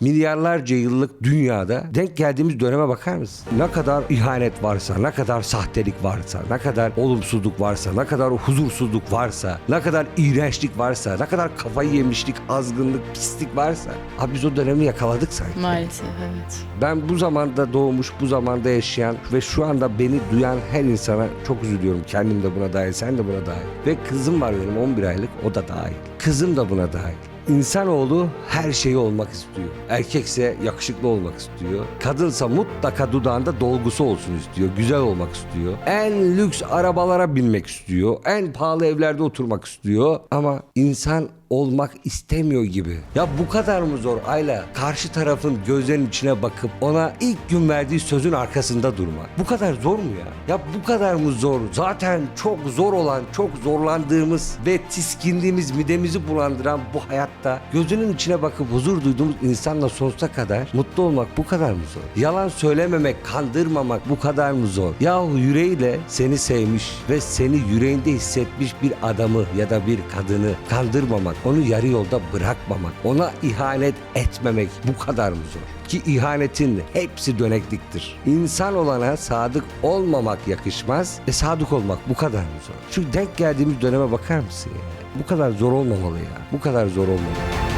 milyarlarca yıllık dünyada denk geldiğimiz döneme bakar mısın? Ne kadar ihanet varsa, ne kadar sahtelik varsa, ne kadar olumsuzluk varsa, ne kadar huzursuzluk varsa, ne kadar iğrençlik varsa, ne kadar kafayı yemişlik, azgınlık, pislik varsa. Abi biz o dönemi yakaladık sanki. Maalesef evet. Ben bu zamanda doğmuş, bu zamanda yaşayan ve şu anda beni duyan her insana çok üzülüyorum. Kendim de buna dahil, sen de buna dahil. Ve kızım var benim 11 aylık, o da dahil. Kızım da buna dahil. İnsanoğlu her şeyi olmak istiyor. Erkekse yakışıklı olmak istiyor. Kadınsa mutlaka dudağında dolgusu olsun istiyor. Güzel olmak istiyor. En lüks arabalara binmek istiyor. En pahalı evlerde oturmak istiyor. Ama insan olmak istemiyor gibi. Ya bu kadar mı zor Ayla? Karşı tarafın gözlerinin içine bakıp ona ilk gün verdiği sözün arkasında durmak. Bu kadar zor mu ya? Ya bu kadar mı zor? Zaten çok zor olan, çok zorlandığımız ve tiskindiğimiz, midemizi bulandıran bu hayatta gözünün içine bakıp huzur duyduğumuz insanla sonsuza kadar mutlu olmak bu kadar mı zor? Yalan söylememek, kandırmamak bu kadar mı zor? Yahu yüreğiyle seni sevmiş ve seni yüreğinde hissetmiş bir adamı ya da bir kadını kandırmamak, onu yarı yolda bırakmamak, ona ihanet etmemek bu kadar mı zor? Ki ihanetin hepsi dönekliktir. İnsan olana sadık olmamak yakışmaz ve sadık olmak bu kadar mı zor? Şu denk geldiğimiz döneme bakar mısın ya? Bu kadar zor olmamalı ya. Bu kadar zor olmamalı.